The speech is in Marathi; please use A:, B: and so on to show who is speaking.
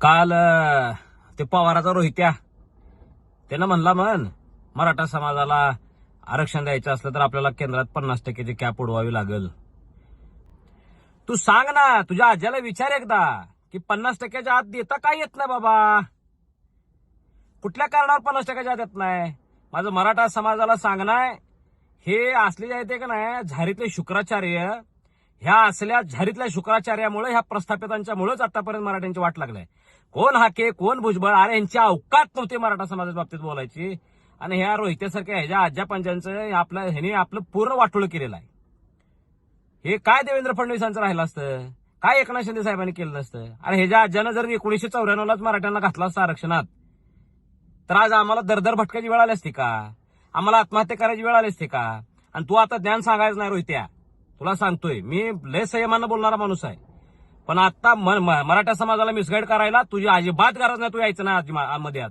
A: काल ते पवाराचा रोहित्या. त्यानं म्हणला म्हण मराठा समाजाला आरक्षण द्यायचं असलं तर आपल्याला केंद्रात पन्नास टक्क्याची कॅप उडवावी लागेल. तू सांग ना तुझ्या आज्याला विचार एकदा की पन्नास टक्क्याच्या आत देता काय येत नाही बाबा? कुठल्या कारणावर पन्नास टक्क्याच्या आत येत नाही? माझं मराठा समाजाला सांगणार हे असले जे आहेत का नाही? झारीतले शुक्राचार्य ह्या असल्या झारीतल्या शुक्राचार्यामुळे ह्या प्रस्थापितांच्यामुळेच आतापर्यंत मराठ्यांची वाट लागलाय. कोण हाके कोण भुजबळ? अरे यांची अवकात नव्हती मराठा समाजाच्या बाबतीत बोलायची. आणि ह्या रोहित्यासारख्या ह्याच्या आज्या पंजांचं आपलं ह्याने आपलं पूर्ण वाटोळ केलेलं आहे. हे काय देवेंद्र फडणवीसांचं राहिलं असतं? काय एकनाथ शिंदे साहेबांनी केलं नसतं अरे ह्याच्या आज्यानं जर एकोणीशे चौऱ्याण्णवलाच मराठ्यांना घातला असता आरक्षणात तर आज आम्हाला दरदर भटकायची वेळ आली असती का? आम्हाला आत्महत्या करायची वेळ आली असते का? आणि तू आता ज्ञान सांगायचं नाही रोहित्या. तुला सांगतोय मी लय संयमानं बोलणारा माणूस आहे. पण आता म- मराठा समाजाला मिसगाईड करायला तुझी अजिबात गरज नाही तू यायचं नाही आजी- मध्ये आत